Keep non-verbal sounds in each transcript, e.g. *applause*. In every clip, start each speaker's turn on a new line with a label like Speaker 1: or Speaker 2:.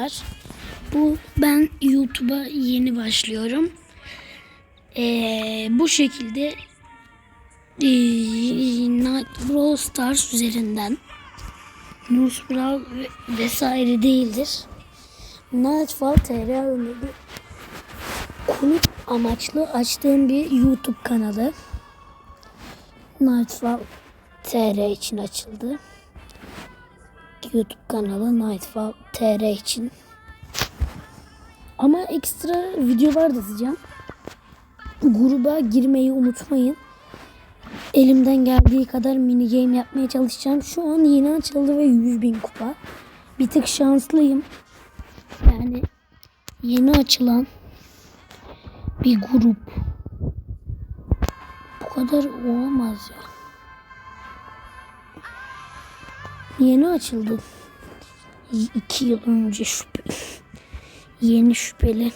Speaker 1: var. Bu ben YouTube'a yeni başlıyorum. Ee, bu şekilde Night Brawl Stars üzerinden News Brawl ve- vesaire değildir. Nightfall TR adında bir kulüp amaçlı açtığım bir YouTube kanalı. Nightfall TR için açıldı. YouTube kanalı Nightfall TR için. Ama ekstra videolar da atacağım. Gruba girmeyi unutmayın. Elimden geldiği kadar mini game yapmaya çalışacağım. Şu an yeni açıldı ve 100 bin kupa. Bir tık şanslıyım. Yani yeni açılan bir grup. Bu kadar olamaz ya. Yeni açıldı. İki yıl önce şüphe. *sniffs* Yeni şüpheli.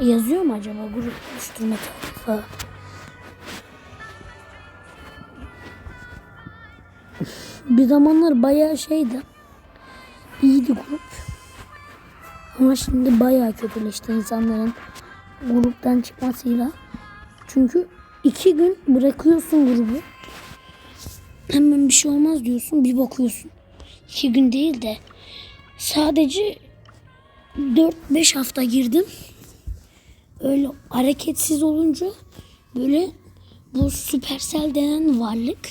Speaker 1: Yazıyor mu acaba grup oluşturma tarifi? Bir zamanlar bayağı şeydi. İyiydi grup. Ama şimdi bayağı kötüleşti insanların gruptan çıkmasıyla. Çünkü iki gün bırakıyorsun grubu. Hemen bir şey olmaz diyorsun bir bakıyorsun. İki gün değil de sadece 4-5 hafta girdim. Öyle hareketsiz olunca böyle bu Supercell denen varlık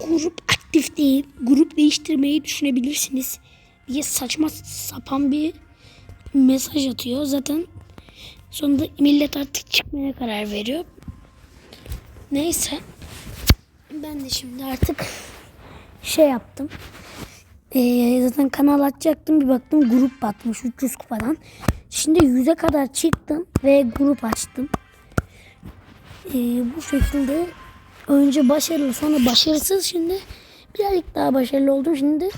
Speaker 1: grup aktif değil. Grup değiştirmeyi düşünebilirsiniz diye saçma sapan bir mesaj atıyor. Zaten sonunda millet artık çıkmaya karar veriyor. Neyse. Ben de şimdi artık şey yaptım. Ee, zaten kanal açacaktım bir baktım grup batmış 300 kupadan. Şimdi 100'e kadar çıktım ve grup açtım. Ee, bu şekilde önce başarılı sonra başarısız şimdi birazcık daha başarılı oldum şimdi.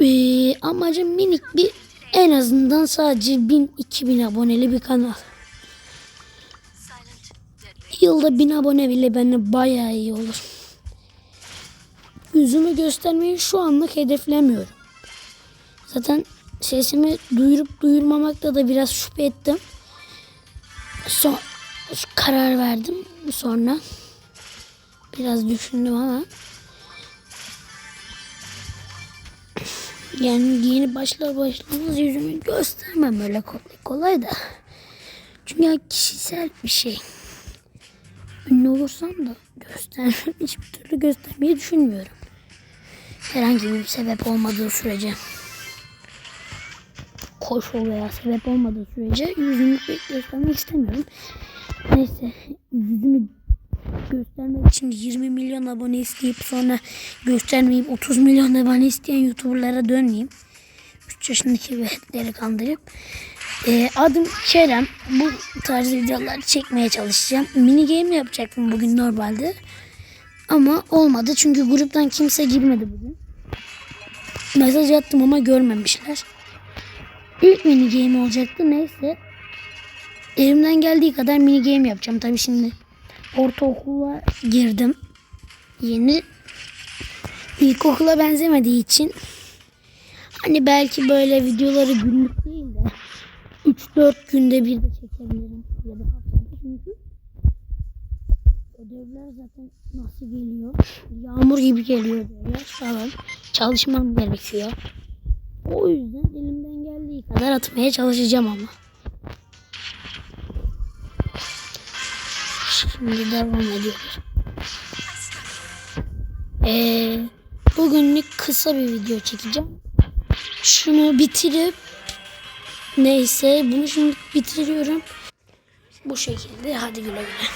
Speaker 1: Ee, amacım minik bir en azından sadece 1000-2000 aboneli bir kanal. Yılda 1000 abone bile bende bayağı iyi olur. Yüzümü göstermeyi şu anlık hedeflemiyorum. Zaten sesimi duyurup duyurmamakta da biraz şüphe ettim. Son karar verdim sonra. Biraz düşündüm ama. Yani yeni başlar başlamaz yüzümü göstermem öyle kolay kolay da. Çünkü kişisel bir şey. Ünlü olursam da göstermem. Hiçbir türlü göstermeyi düşünmüyorum. Herhangi bir sebep olmadığı sürece. Koşul veya sebep olmadığı sürece yüzümü göstermek istemiyorum. Neyse yüzünü göstermek için 20 milyon abone isteyip sonra göstermeyip 30 milyon abone isteyen youtuberlara dönmeyeyim. 3 yaşındaki veletleri kandırıp. Ee, adım Kerem. Bu tarz videolar çekmeye çalışacağım. Mini game yapacaktım bugün normalde. Ama olmadı çünkü gruptan kimse girmedi bugün. Mesaj attım ama görmemişler. İlk mini game olacaktı neyse. Elimden geldiği kadar mini game yapacağım. Tabii şimdi ortaokula girdim. Yeni ilkokula benzemediği için hani belki böyle videoları günlük 3-4 günde bir de çekebilirim. Ya da haftada çünkü ödevler zaten nasıl geliyor? Yağmur gibi geliyor ödevler falan. Çalışmam gerekiyor. O yüzden elimden geldiği kadar atmaya çalışacağım ama. Şimdi devam ediyoruz. Ee, bugünlük kısa bir video çekeceğim. Şunu bitirip neyse bunu şimdi bitiriyorum. Bu şekilde hadi güle güle.